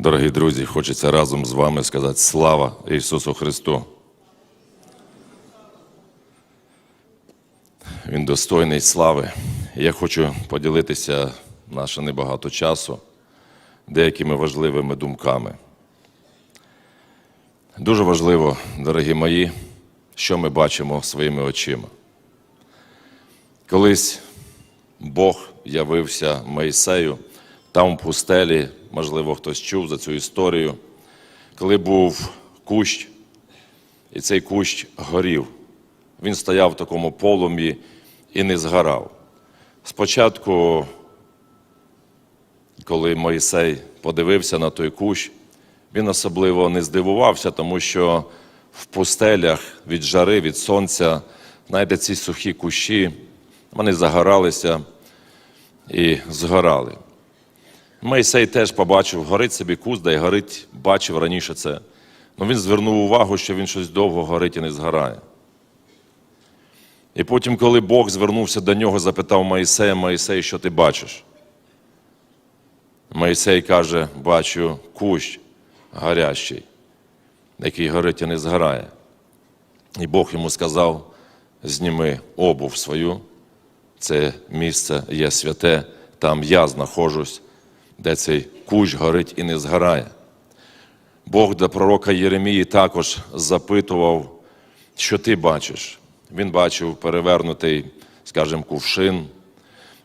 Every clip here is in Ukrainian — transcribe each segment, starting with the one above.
Дорогі друзі, хочеться разом з вами сказати слава Ісусу Христу. Він достойний слави. Я хочу поділитися наше небагато часу деякими важливими думками. Дуже важливо, дорогі мої, що ми бачимо своїми очима. Колись Бог явився Моїсею там в пустелі, можливо, хтось чув за цю історію, коли був кущ, і цей кущ горів. Він стояв в такому полум'ї і не згорав. Спочатку, коли Моїсей подивився на той кущ, він особливо не здивувався, тому що в пустелях від жари, від сонця, знаєте, ці сухі кущі, вони загоралися і згорали. Мойсей теж побачив, горить собі куст, да й горить, бачив раніше це. Ну він звернув увагу, що він щось довго горить і не згорає. І потім, коли Бог звернувся до нього, запитав Моїсея, Моїсей, що ти бачиш? Моїсей каже, бачу кущ гарящий, який горить і не згорає. І Бог йому сказав: зніми обув свою, це місце є святе, там я знаходжусь, де цей кущ горить і не згорає. Бог до пророка Єремії також запитував, що ти бачиш. Він бачив перевернутий, скажімо, кувшин.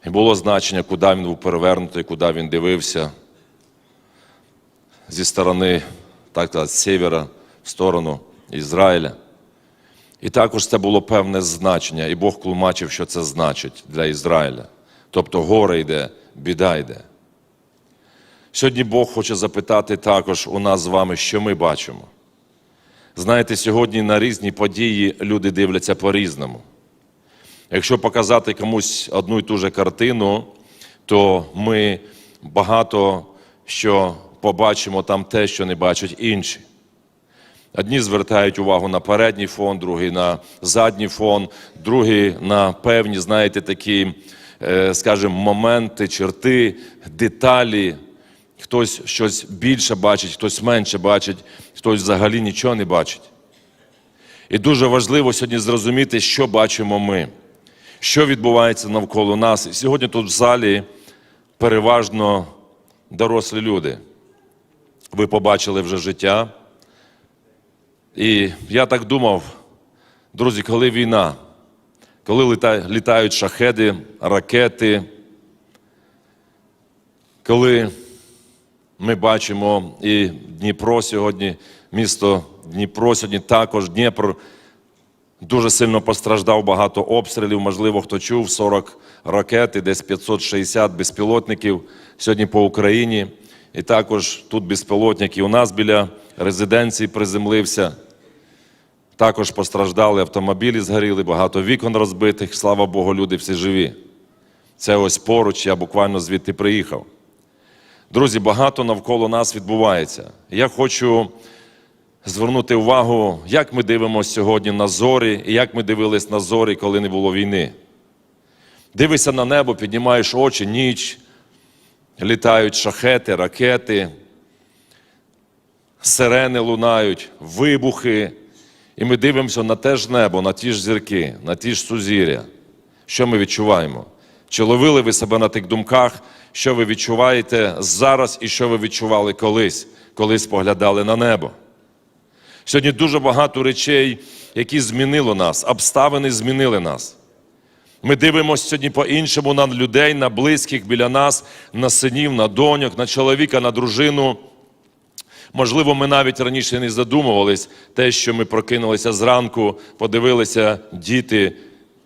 І було значення, куди він був перевернутий, куди він дивився. Зі сторони, так сказати, севера в сторону Ізраїля. І також це було певне значення, і Бог тлумачив, що це значить для Ізраїля. Тобто горе йде, біда йде. Сьогодні Бог хоче запитати також у нас з вами, що ми бачимо. Знаєте, сьогодні на різні події люди дивляться по-різному. Якщо показати комусь одну і ту же картину, то ми багато що побачимо там те, що не бачать інші. Одні звертають увагу на передній фон, другі на задній фон, другі на певні, знаєте, такі, е, скажімо, моменти, черти, деталі. Хтось щось більше бачить, хтось менше бачить, хтось взагалі нічого не бачить. І дуже важливо сьогодні зрозуміти, що бачимо ми, що відбувається навколо нас. І сьогодні тут в залі переважно дорослі люди. Ви побачили вже життя. І я так думав, друзі, коли війна, коли літають шахеди, ракети, коли ми бачимо і Дніпро сьогодні, місто Дніпро сьогодні також Дніпро дуже сильно постраждав багато обстрілів. Можливо, хто чув 40 ракет і десь 560 безпілотників сьогодні по Україні. І також тут безпілотник і у нас біля резиденції приземлився. Також постраждали автомобілі, згоріли, багато вікон розбитих. Слава Богу, люди всі живі. Це ось поруч, я буквально звідти приїхав. Друзі, багато навколо нас відбувається. Я хочу звернути увагу, як ми дивимося сьогодні на зорі, і як ми дивились на зорі, коли не було війни. Дивишся на небо, піднімаєш очі, ніч, літають шахети, ракети, сирени лунають, вибухи. І ми дивимося на те ж небо, на ті ж зірки, на ті ж сузір'я. Що ми відчуваємо? Чи ловили ви себе на тих думках, що ви відчуваєте зараз і що ви відчували колись, коли споглядали на небо? Сьогодні дуже багато речей, які змінило нас, обставини змінили нас. Ми дивимося сьогодні по-іншому на людей, на близьких біля нас, на синів, на доньок, на чоловіка, на дружину. Можливо, ми навіть раніше не задумувались те, що ми прокинулися зранку, подивилися діти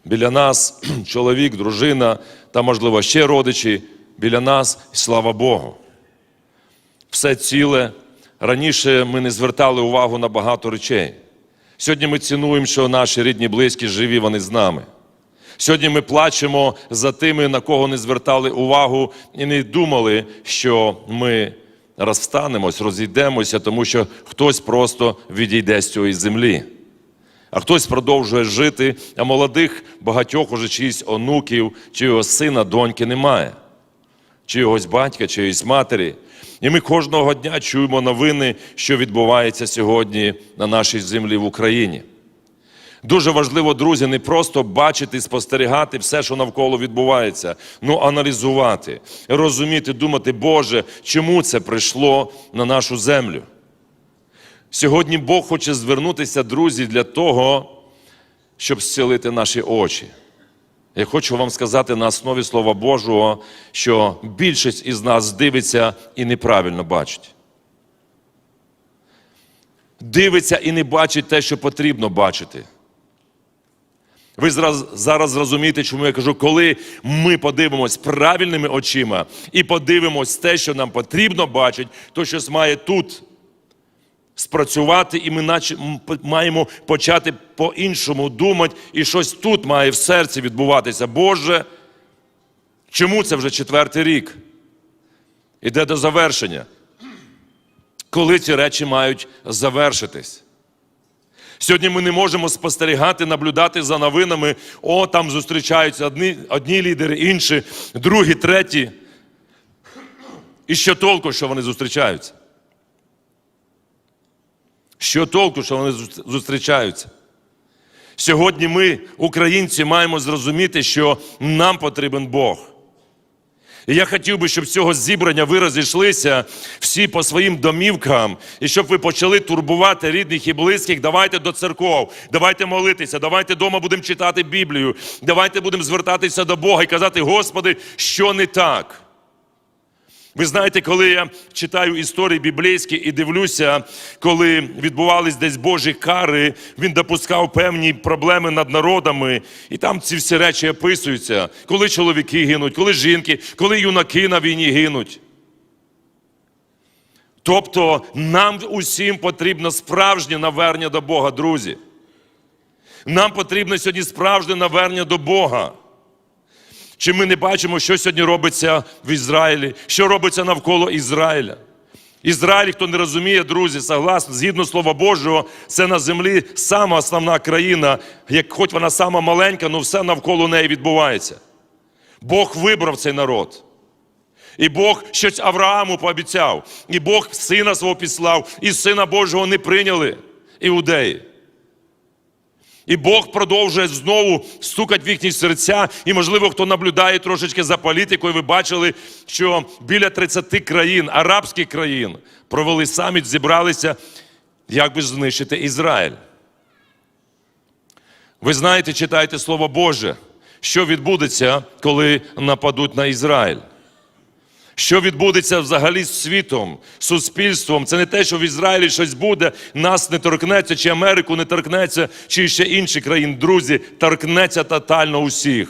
біля нас, чоловік, дружина та, можливо, ще родичі біля нас, слава Богу. Все ціле. Раніше ми не звертали увагу на багато речей. Сьогодні ми цінуємо, що наші рідні, близькі, живі, вони з нами. Сьогодні ми плачемо за тими, на кого не звертали увагу і не думали, що ми розстанемось, розійдемося, тому що хтось просто відійде з цієї землі. А хтось продовжує жити, а молодих багатьох уже чиїсь онуків, чи його сина, доньки немає. чогось батька, чиїсь матері. І ми кожного дня чуємо новини, що відбувається сьогодні на нашій землі в Україні. Дуже важливо, друзі, не просто бачити, спостерігати все, що навколо відбувається, ну аналізувати, розуміти, думати, Боже, чому це прийшло на нашу землю. Сьогодні Бог хоче звернутися, друзі, для того, щоб зцілити наші очі. Я хочу вам сказати на основі Слова Божого, що більшість із нас дивиться і неправильно бачить. Дивиться і не бачить те, що потрібно бачити. Ви зараз, зараз зрозумієте, чому я кажу, коли ми подивимось правильними очима і подивимось те, що нам потрібно бачити, то щось має тут спрацювати, і ми наче маємо почати по-іншому думати, і щось тут має в серці відбуватися. Боже, чому це вже четвертий рік? Іде до завершення. Коли ці речі мають завершитись? Сьогодні ми не можемо спостерігати, наблюдати за новинами. О, там зустрічаються одні, одні лідери, інші, другі, треті. І що толку, що вони зустрічаються? Що толку, що вони зустрічаються? Сьогодні ми, українці, маємо зрозуміти, що нам потрібен Бог. І я хотів би, щоб з цього зібрання ви розійшлися всі по своїм домівкам, і щоб ви почали турбувати рідних і близьких. Давайте до церков, давайте молитися, давайте вдома будемо читати Біблію, давайте будемо звертатися до Бога і казати, Господи, що не так. Ви знаєте, коли я читаю історії біблійські і дивлюся, коли відбувались десь Божі кари, він допускав певні проблеми над народами, і там ці всі речі описуються, коли чоловіки гинуть, коли жінки, коли юнаки на війні гинуть. Тобто нам усім потрібно справжнє навернення до Бога, друзі. Нам потрібно сьогодні справжнє навернення до Бога. Чи ми не бачимо, що сьогодні робиться в Ізраїлі, що робиться навколо Ізраїля? Ізраїль, хто не розуміє, друзі, согласно, згідно Слова Божого, це на землі сама основна країна, як хоч вона сама маленька, але все навколо неї відбувається. Бог вибрав цей народ. І Бог щось Аврааму пообіцяв, і Бог сина свого післав, і сина Божого не прийняли іудеї. І Бог продовжує знову стукати в їхні серця. І, можливо, хто наблюдає трошечки за політикою, ви бачили, що біля 30 країн, арабських країн, провели саміт, зібралися, як би знищити Ізраїль. Ви знаєте, читаєте Слово Боже, що відбудеться, коли нападуть на Ізраїль. Що відбудеться взагалі з світом, суспільством? Це не те, що в Ізраїлі щось буде, нас не торкнеться, чи Америку не торкнеться, чи ще інші країни. Друзі, торкнеться тотально усіх.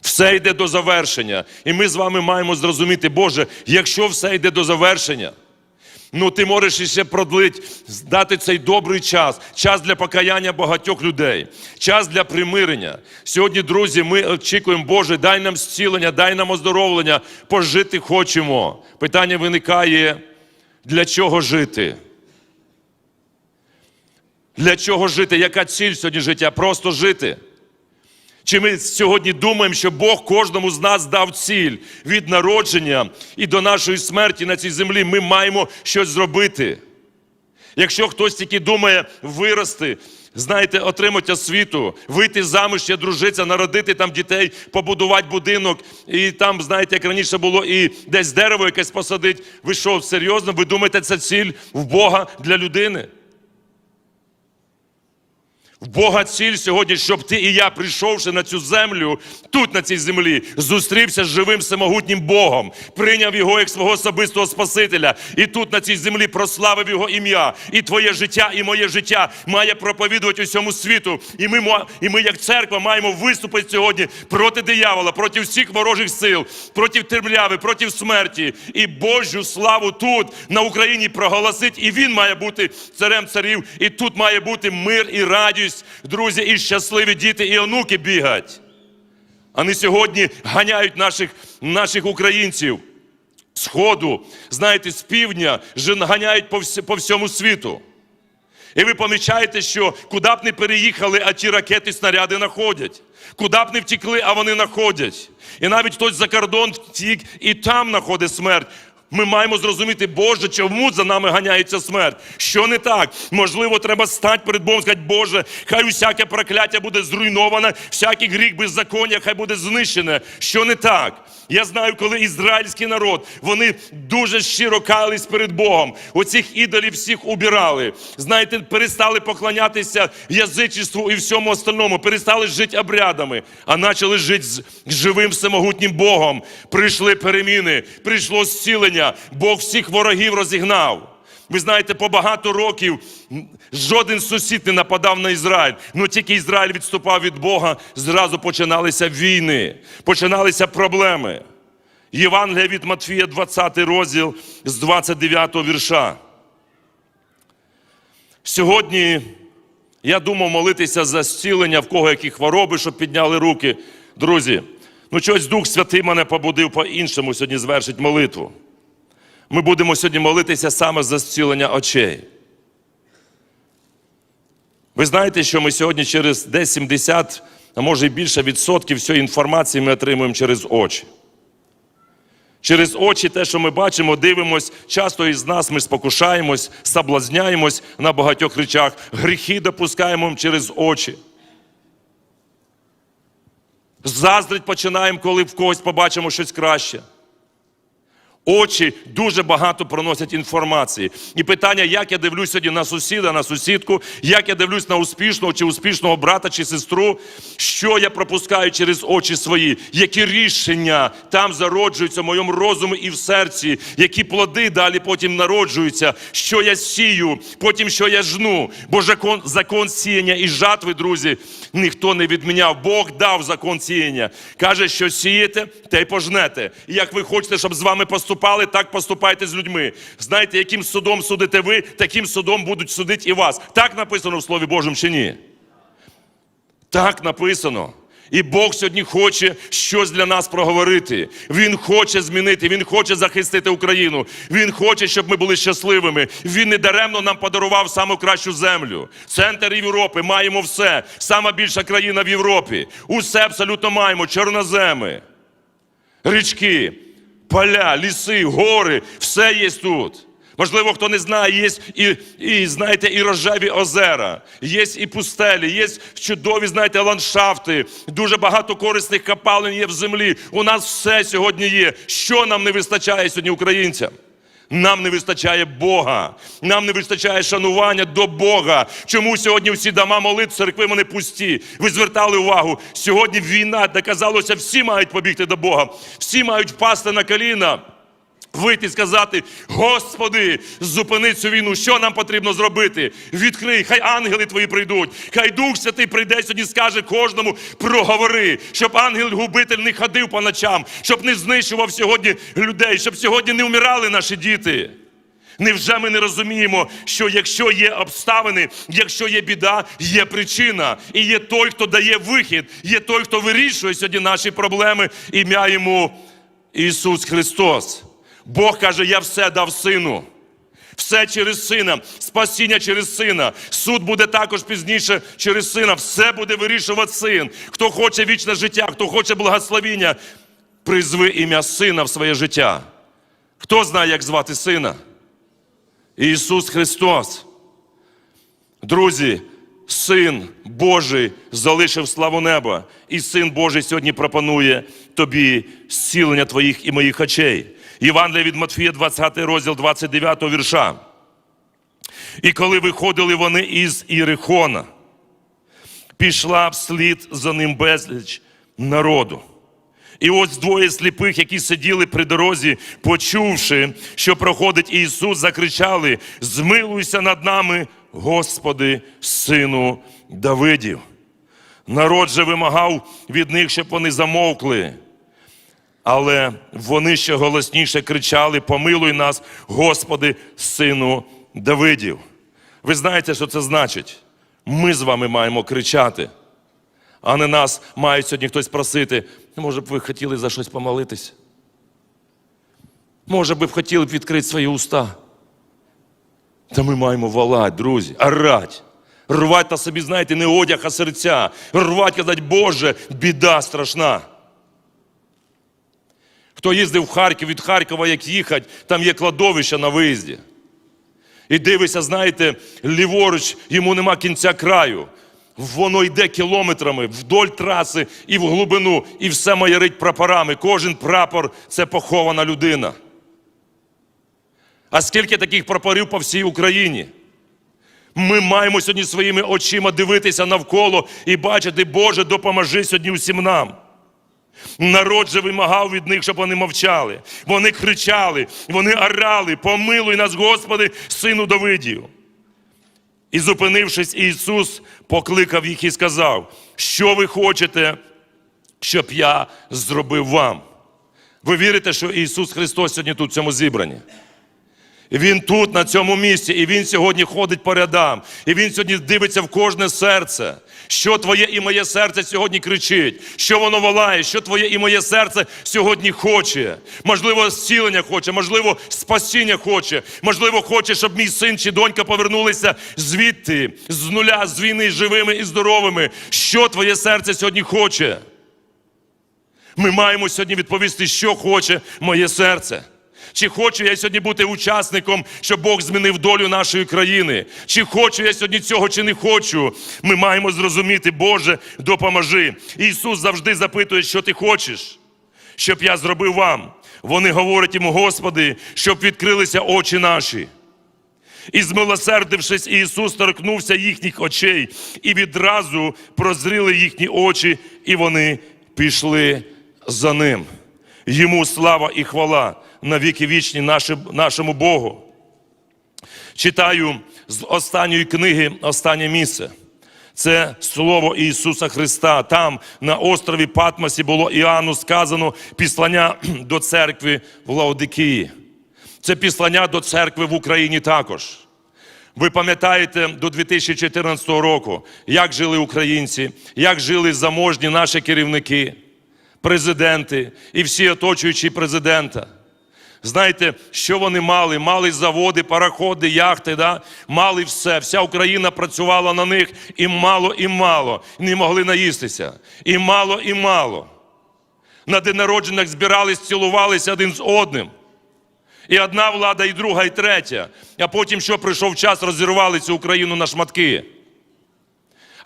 Все йде до завершення. І ми з вами маємо зрозуміти, Боже, якщо все йде до завершення, ну ти можеш іще продлити, дати цей добрий час, час для покаяння багатьох людей, час для примирення. Сьогодні, друзі, ми очікуємо, Боже, дай нам зцілення, дай нам оздоровлення, пожити хочемо. Питання виникає, для чого жити? Для чого жити? Яка ціль сьогодні життя? Просто жити. Чи ми сьогодні думаємо, що Бог кожному з нас дав ціль від народження і до нашої смерті на цій землі ми маємо щось зробити? Якщо хтось тільки думає вирости, знаєте, отримати освіту, вийти заміж, ще дружитися, народити там дітей, побудувати будинок, і там, знаєте, як раніше було, і десь дерево якесь посадити. Ви що, серйозно? Ви думаєте, це ціль в Бога для людини? Бога ціль сьогодні, щоб ти і я, прийшовши на цю землю, тут, на цій землі, зустрівся з живим всемогутнім Богом, прийняв його як свого особистого Спасителя, і тут, на цій землі, прославив його ім'я. І твоє життя, і моє життя має проповідувати усьому світу. І ми, і ми, як церква, маємо виступити сьогодні проти диявола, проти всіх ворожих сил, проти темряви, проти смерті. І Божу славу тут, на Україні, проголосить. І він має бути царем царів. І тут має бути мир і радість, друзі, і щасливі діти, і онуки бігать. Не сьогодні ганяють наших, наших українців сходу, знаєте, з півдня, ганяють по, вс- по всьому світу. І ви помічаєте, що куди б не переїхали, а ті ракети, снаряди знаходять. Куди б не втекли, а вони знаходять. І навіть хтось за кордон втік і там знаходить смерть. Ми маємо зрозуміти, Боже, чому за нами ганяється смерть? Що не так? Можливо, треба стати перед Богом сказати, Боже, хай усяке прокляття буде зруйноване, всякий гріх беззаконня, хай буде знищене. Що не так? Я знаю, коли ізраїльський народ, вони дуже щиро каялись перед Богом. Оцих ідолів всіх убирали. Знаєте, перестали поклонятися язичеству і всьому остальному, перестали жити обрядами, а почали жити з живим всемогутнім Богом. Прийшли переміни, прийшло зцілення, Бог всіх ворогів розігнав. Ви знаєте, по багато років жоден сусід не нападав на Ізраїль. Ну тільки Ізраїль відступав від Бога, зразу починалися війни, починалися проблеми. Євангелія від Матфія, 20 розділ з 29 вірша. Сьогодні я думав молитися за зцілення, в кого які хвороби, щоб підняли руки. Друзі, ну чогось Дух Святий мене побудив по-іншому сьогодні звершить молитву. Ми будемо сьогодні молитися саме за зцілення очей. Ви знаєте, що ми сьогодні через десь 70, а може і більше відсотків всієї інформації ми отримуємо через очі. Через очі, те, що ми бачимо, дивимось, часто із нас ми спокушаємось, соблазняємось на багатьох речах, гріхи допускаємо через очі. Заздрить починаємо, коли в когось побачимо щось краще. Очі дуже багато проносять інформації. І питання, як я дивлюсь сьогодні на сусіда, на сусідку, як я дивлюсь на успішного чи успішного брата чи сестру, що я пропускаю через очі свої, які рішення там зароджуються в моєму розумі і в серці, які плоди далі потім народжуються, що я сію, потім що я жну. Бо закон, закон сіяння і жатви, друзі, ніхто не відміняв. Бог дав закон сіяння. Каже, що сієте, те й пожнете. І як ви хочете, щоб з вами поступали, так поступайте з людьми. Знаєте, яким судом судите ви, таким судом будуть судити і вас. Так написано в Слові Божому чи ні? Так написано. І Бог сьогодні хоче щось для нас проговорити. Він хоче змінити, Він хоче захистити Україну. Він хоче, щоб ми були щасливими. Він не даремно нам подарував саму кращу землю. Центр Європи, маємо все. Сама більша країна в Європі. Усе абсолютно маємо. Чорноземи, річки, поля, ліси, гори, все є тут. Можливо, хто не знає, є і, і знаєте, і рожеві озера, є і пустелі, є чудові, знаєте, ландшафти, дуже багато корисних капалин є в землі. У нас все сьогодні є. Що нам не вистачає сьогодні українцям? Нам не вистачає Бога, нам не вистачає шанування до Бога. Чому сьогодні всі дома молитв, церкви вони пусті? Ви звертали увагу? Сьогодні війна, де казалося, всі мають побігти до Бога, всі мають впасти на коліна. Вийти і сказати, Господи, зупини цю війну, що нам потрібно зробити? Відкрий, хай ангели твої прийдуть, хай Дух Святий прийде сьогодні, скаже кожному, проговори, щоб ангел-губитель не ходив по ночам, щоб не знищував сьогодні людей, щоб сьогодні не вмирали наші діти. Невже ми не розуміємо, що якщо є обставини, якщо є біда, є причина, і є той, хто дає вихід, є той, хто вирішує сьогодні наші проблеми, ім'я йому Ісус Христос. Бог каже, я все дав сину. Все через сина, спасіння через сина. Суд буде також пізніше через сина. Все буде вирішувати син. Хто хоче вічне життя, хто хоче благословіння, призви ім'я сина в своє життя. Хто знає, як звати сина? Ісус Христос. Друзі, Син Божий залишив славу неба, і Син Божий сьогодні пропонує тобі зцілення твоїх і моїх очей. Євангелія від Матфія, 20 розділ 29 вірша. І коли виходили вони із Ірихона, пішла вслід за ним безліч народу. І ось двоє сліпих, які сиділи при дорозі, почувши, що проходить Ісус, закричали: Змилуйся над нами, Господи, Сину Давидів. Народ же вимагав від них, щоб вони замовкли. Але вони ще голосніше кричали: Помилуй нас, Господи, Сину Давидів. Ви знаєте, що це значить? Ми з вами маємо кричати, а не нас має сьогодні хтось просити. Може б ви хотіли за щось помолитись? Може б ви хотіли б відкрити свої уста? Та ми маємо валати, друзі, орать. Рвать на собі, знаєте, не одяг, а серця. Рвать, казати, Боже, біда страшна. Хто їздив в Харків від Харкова, як їхати, там є кладовище на виїзді. І дивися, знаєте, ліворуч йому нема кінця краю. Воно йде кілометрами вдоль траси і в глибину, і все маярить прапорами. Кожен прапор це похована людина. А скільки таких прапорів по всій Україні? Ми маємо сьогодні своїми очима дивитися навколо і бачити, Боже, допоможи сьогодні усім нам. Народ же вимагав від них, щоб вони мовчали. Вони кричали, вони орали, помилуй нас, Господи, сину Давидів. І зупинившись, Ісус покликав їх і сказав, що ви хочете, щоб я зробив вам. Ви вірите, що Ісус Христос сьогодні тут в цьому зібранні? Він тут, на цьому місці, і Він сьогодні ходить по рядам, і Він сьогодні дивиться в кожне серце. Що твоє і моє серце сьогодні кричить, що воно волає, що твоє і моє серце сьогодні хоче. Можливо, зцілення хоче, можливо, спасіння хоче, можливо, хоче, щоб мій син чи донька повернулися звідти, з нуля, з війни, живими і здоровими. Що твоє серце сьогодні хоче? Ми маємо сьогодні відповісти, що хоче моє серце. Чи хочу я сьогодні бути учасником, щоб Бог змінив долю нашої країни? Чи хочу я сьогодні цього, чи не хочу? Ми маємо зрозуміти, Боже, допоможи. Ісус завжди запитує, що ти хочеш, щоб я зробив вам. Вони говорять йому, Господи, щоб відкрилися очі наші. І змилосердившись, Ісус торкнувся їхніх очей, і відразу прозріли їхні очі, і вони пішли за ним. Йому слава і хвала на віки вічні нашому Богу. Читаю з останньої книги останнє місце. Це слово Ісуса Христа. Там на острові Патмосі було Іоанну сказано післання до церкви в Лаодикії. Це післання до церкви в Україні також. Ви пам'ятаєте до 2014 року, як жили українці, як жили заможні наші керівники, президенти і всі оточуючі президента. Знаєте, що вони мали? Мали заводи, пароходи, яхти, да? мали все. Вся Україна працювала на них і мало, і мало. Не могли наїстися. І мало, і мало. На день народжених збирались, цілувалися один з одним. І одна влада, і друга, і третя. А потім, що прийшов час, розірвали цю Україну на шматки.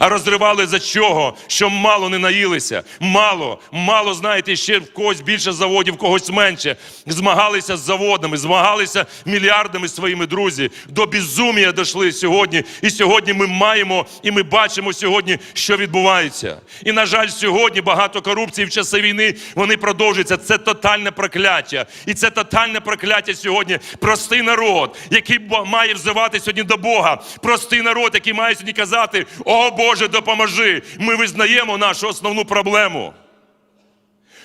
А розривали за чого? Що мало не наїлися. Мало, мало, знаєте, ще в когось більше заводів, в когось менше. Змагалися з заводами, змагалися мільярдами своїми друзі. До безумія дійшли сьогодні. І сьогодні ми маємо, і ми бачимо сьогодні, що відбувається. І, на жаль, сьогодні багато корупції в часи війни вони продовжуються. Це тотальне прокляття. І це тотальне прокляття сьогодні. Простий народ, який має взивати сьогодні до Бога. Простий народ, який має сьогодні казати: О Боже, допоможи! Ми визнаємо нашу основну проблему.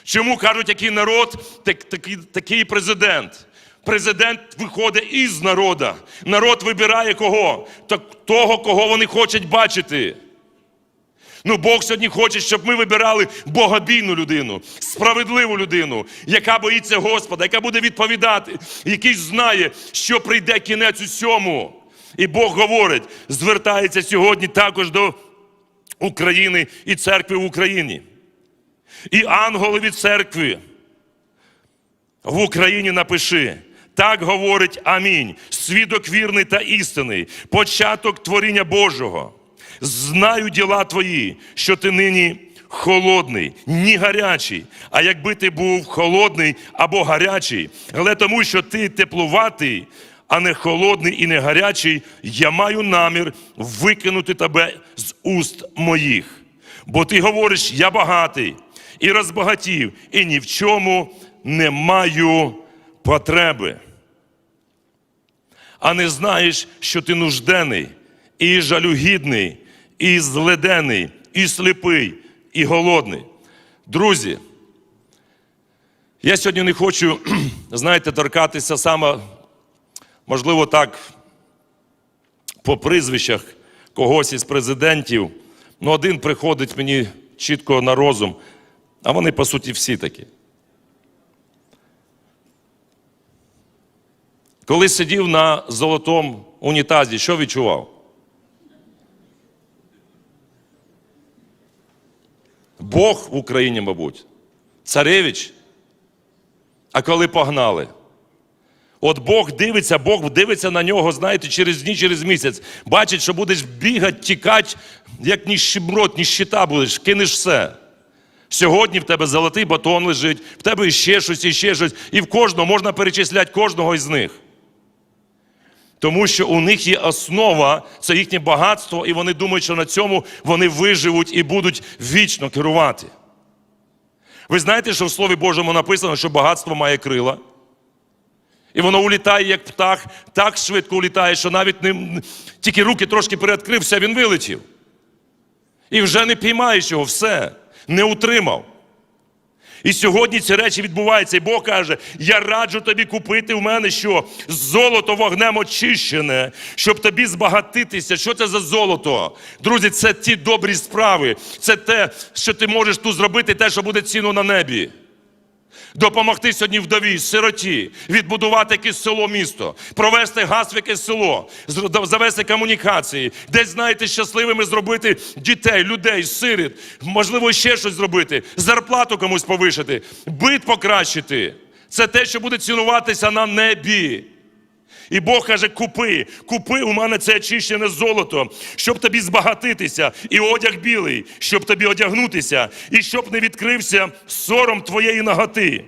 Чому кажуть, який народ, так, такий, такий президент? Президент виходить із народа. Народ вибирає кого? Так, того, кого вони хочуть бачити. Ну, Бог сьогодні хоче, щоб ми вибирали богобійну людину, справедливу людину, яка боїться Господа, яка буде відповідати, який знає, що прийде кінець усьому. І Бог говорить, звертається сьогодні також до України і церкви в Україні. І ангелові церкви в Україні напиши. Так говорить Амінь. Свідок вірний та істинний, початок творіння Божого. Знаю діла твої, що ти нині холодний, ні гарячий. А якби ти був холодний або гарячий, але тому, що ти теплуватий, а не холодний і не гарячий, я маю намір викинути тебе з уст моїх. Бо ти говориш, я багатий і розбагатів, і ні в чому не маю потреби. А не знаєш, що ти нуждений, і жалюгідний, і зледений, і сліпий, і голодний. Друзі, я сьогодні не хочу, знаєте, торкатися саме, можливо, так, по прізвищах когось із президентів. Ну, один приходить мені чітко на розум, а вони, по суті, всі такі. Коли сидів на золотому унітазі, що відчував? Бог в Україні, мабуть, царевич. А коли погнали? От Бог дивиться, Бог дивиться на нього, знаєте, через дні, через місяць. Бачить, що будеш бігати, тікати, як ніщеброд, ніщита будеш, кинеш все. Сьогодні в тебе золотий батон лежить, в тебе іще щось, іще щось. І в кожного можна перечисляти кожного із них. Тому що у них є основа, це їхнє багатство, і вони думають, що на цьому вони виживуть і будуть вічно керувати. Ви знаєте, що в Слові Божому написано, що багатство має крила? І воно улітає, як птах, так швидко улітає, що навіть не, тільки руки трошки переоткрився, він вилетів. І вже не піймаєш його, все, не утримав. І сьогодні ці речі відбуваються. І Бог каже: я раджу тобі купити в мене що? Золото вогнем очищене, щоб тобі збагатитися. Що це за золото? Друзі, це ті добрі справи. Це те, що ти можеш тут зробити, те, що буде ціну на небі. Допомогти сьогодні вдові, сироті, відбудувати якесь село місто, провести газ в якесь село, завести комунікації, десь, знаєте, щасливими зробити дітей, людей, сиріт, можливо, ще щось зробити, зарплату комусь повишити, бит покращити. Це те, що буде цінуватися на небі. І Бог каже: купи, купи у мене це очищене золото, щоб тобі збагатитися, і одяг білий, щоб тобі одягнутися, і щоб не відкрився сором твоєї наготи.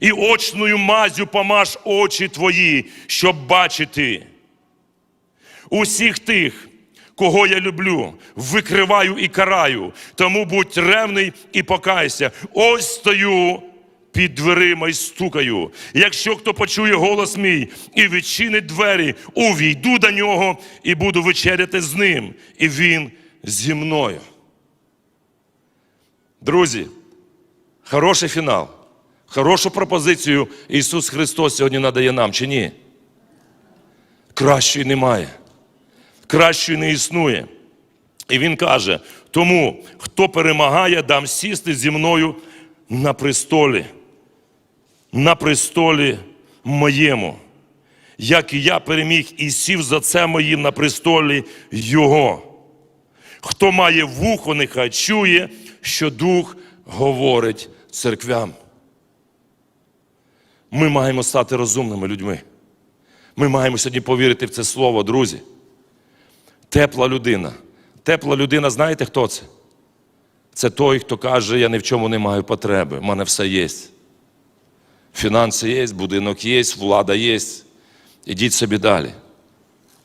І очною мазю помаж очі твої, щоб бачити. Усіх тих, кого я люблю, викриваю і караю. Тому будь ревний і покайся. Ось стою під дверима і стукаю. Якщо хто почує голос мій і відчинить двері, увійду до нього і буду вечеряти з ним, і він зі мною. Друзі, хороший фінал, хорошу пропозицію Ісус Христос сьогодні надає нам, чи ні? Кращої немає. Кращої не існує. І він каже: тому, хто перемагає, дам сісти зі мною на престолі, на престолі моєму, як і я переміг і сів за це моїм на престолі Його. Хто має вухо, нехай чує, що Дух говорить церквям. Ми маємо стати розумними людьми. Ми маємо сьогодні повірити в це слово, друзі. Тепла людина. Тепла людина, знаєте, хто це? Це той, хто каже, я ні в чому не маю потреби, в мене все є. Фінанси є, будинок є, влада є. Ідіть собі далі.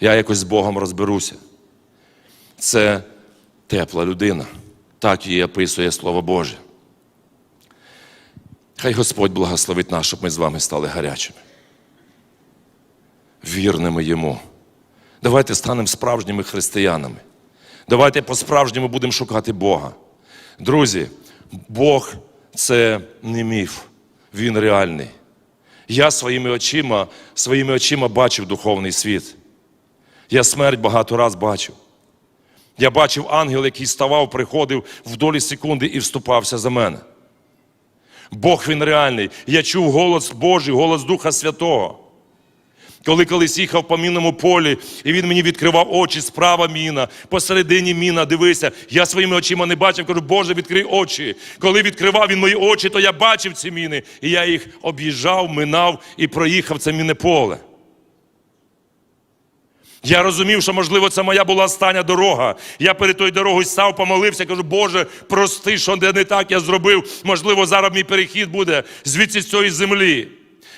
Я якось з Богом розберуся. Це тепла людина. Так її описує Слово Боже. Хай Господь благословить нас, щоб ми з вами стали гарячими. Вірними йому. Давайте станемо справжніми християнами. Давайте по-справжньому будемо шукати Бога. Друзі, Бог це не міф, Він реальний. Я своїми очима, своїми очима бачив духовний світ. Я смерть багато раз бачив. Я бачив ангел, який ставав, приходив в долі секунди і вступався за мене. Бог він реальний. Я чув голос Божий, голос Духа Святого. Коли колись їхав по мінному полі, і він мені відкривав очі, справа міна, посередині міна, дивися, я своїми очима не бачив, кажу, Боже, відкрий очі. Коли відкривав він мої очі, то я бачив ці міни, і я їх об'їжджав, минав і проїхав це мінне поле. Я розумів, що, можливо, це моя була остання дорога. Я перед тою дорогою став, помолився, кажу, Боже, прости, що не так я зробив. Можливо, зараз мій перехід буде звідси з цієї землі.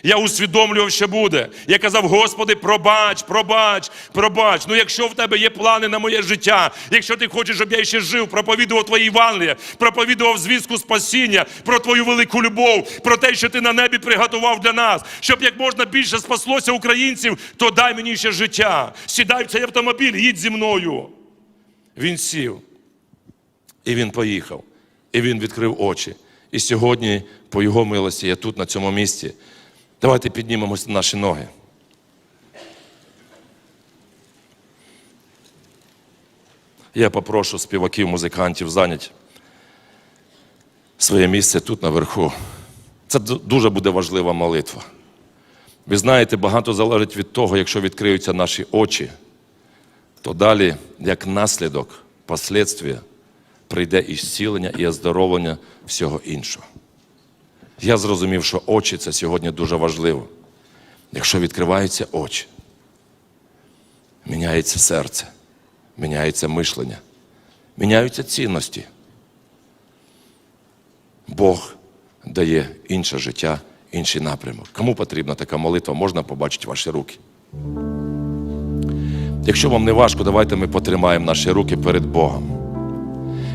Я усвідомлював, що буде. Я казав, Господи, пробач, пробач, пробач. Ну, якщо в тебе є плани на моє життя, якщо ти хочеш, щоб я ще жив, проповідував Твої Євангелія, проповідував звістку спасіння, про Твою велику любов, про те, що ти на небі приготував для нас, щоб як можна більше спаслося українців, то дай мені ще життя. Сідай в цей автомобіль, їдь зі мною. Він сів. І він поїхав. І він відкрив очі. І сьогодні, по його милості, я тут, на цьому місці. Давайте піднімемось на наші ноги. Я попрошу співаків, музикантів зайняти своє місце тут наверху. Це дуже буде важлива молитва. Ви знаєте, багато залежить від того, якщо відкриються наші очі, то далі, як наслідок, послідствія, прийде і зцілення, і оздоровлення всього іншого. Я зрозумів, що очі це сьогодні дуже важливо. Якщо відкриваються очі, міняється серце, міняється мишлення, міняються цінності. Бог дає інше життя, інший напрямок. Кому потрібна така молитва, можна побачити ваші руки. Якщо вам не важко, давайте ми потримаємо наші руки перед Богом.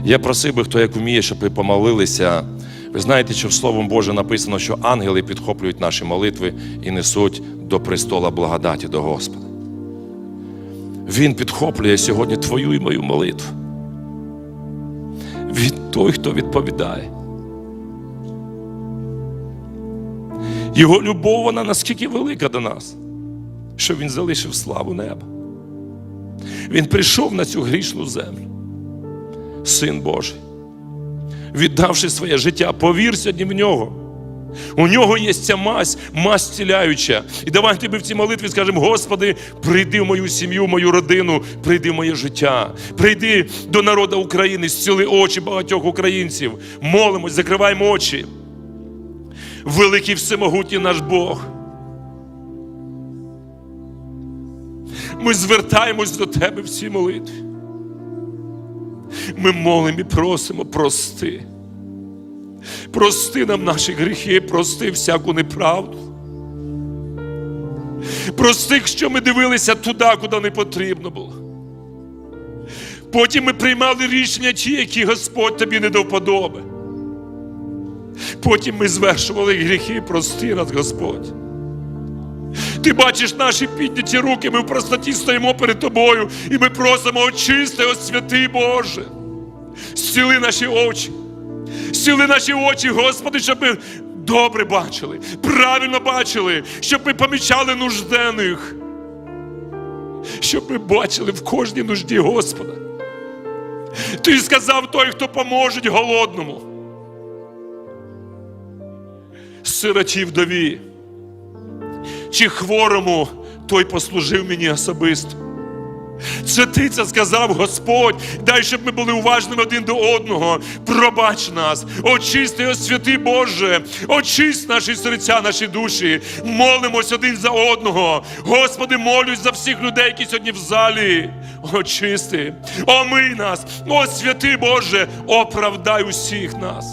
Я просив би, хто як вміє, щоб ви помолилися. Ви знаєте, що в Словом Боже написано, що ангели підхоплюють наші молитви і несуть до престола благодаті до Господа. Він підхоплює сьогодні твою і мою молитву. Він той, хто відповідає. Його любов, вона наскільки велика до нас, що Він залишив славу неба. Він прийшов на цю грішну землю. Син Божий, віддавши своє життя, повір сьогодні в нього. У нього є ця мазь, мазь ціляюча. І давайте ми в цій молитві скажемо: Господи, прийди в мою сім'ю, в мою родину, прийди в моє життя, прийди до народу України, зціли очі багатьох українців. Молимось, закриваємо очі. Великий всемогутній наш Бог. Ми звертаємось до Тебе в цій молитві. Ми молимо і просимо, прости. Прости нам наші гріхи, прости всяку неправду. Прости, що ми дивилися туди, куди не потрібно було. Потім ми приймали рішення ті, які Господь тобі не до вподоби. Потім ми звершували гріхи, прости нас, Господь. Ти бачиш наші підняті руки, ми в простоті стоїмо перед тобою, і ми просимо очисти, освяти, Боже. Зціли наші очі, зціли наші очі, Господи, щоб ми добре бачили, правильно бачили, щоб ми помічали нужденних, щоб ми бачили в кожній нужді Господа. Ти сказав той, хто поможе голодному. Сироті вдові чи хворому той послужив мені особисто. Це ти це сказав Господь. Дай, щоб ми були уважними один до одного. Пробач нас, очисти, освяти Боже, очисть наші серця, наші душі. Молимось один за одного. Господи, молюсь за всіх людей, які сьогодні в залі. Очисти, омий нас, освяти Боже, оправдай усіх нас.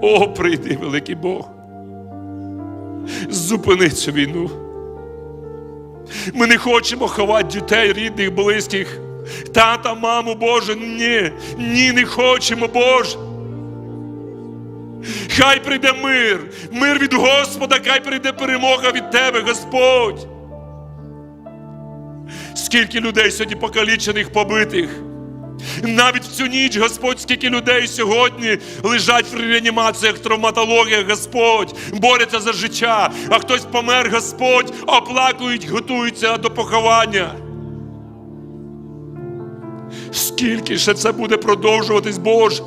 О, прийди, великий Бог. Зупини цю війну. Ми не хочемо ховати дітей, рідних, близьких. Тата, маму, Боже, ні, ні, не хочемо, Боже. Хай прийде мир, мир від Господа, хай прийде перемога від Тебе, Господь. Скільки людей сьогодні покалічених, побитих. Навіть в цю ніч, Господь, скільки людей сьогодні лежать в реанімаціях, травматологіях, Господь, борються за життя, а хтось помер, Господь, оплакують, готуються до поховання. Скільки ще це буде продовжуватись, Боже?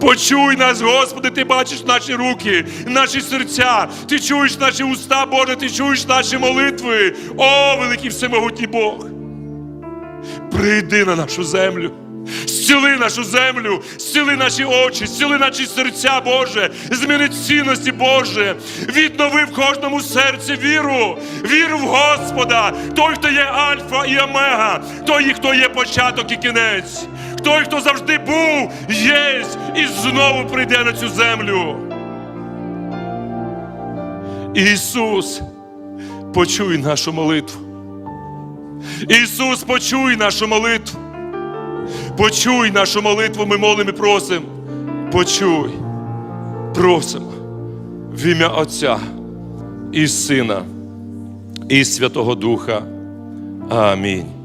Почуй нас, Господи, ти бачиш наші руки, наші серця, ти чуєш наші уста, Боже, ти чуєш наші молитви. О, великий всемогутній Бог! Прийди на нашу землю. Зціли нашу землю, зціли наші очі, зціли наші серця, Боже, зміни цінності, Боже, віднови в кожному серці віру, віру в Господа, той, хто є Альфа і Омега, той, хто є початок і кінець, той, хто завжди був, є і знову прийде на цю землю. Ісус, почуй нашу молитву. Ісус, почуй нашу молитву. Почуй нашу молитву, ми молимо і просимо. Почуй, просимо в ім'я Отця і Сина, і Святого Духа. Амінь.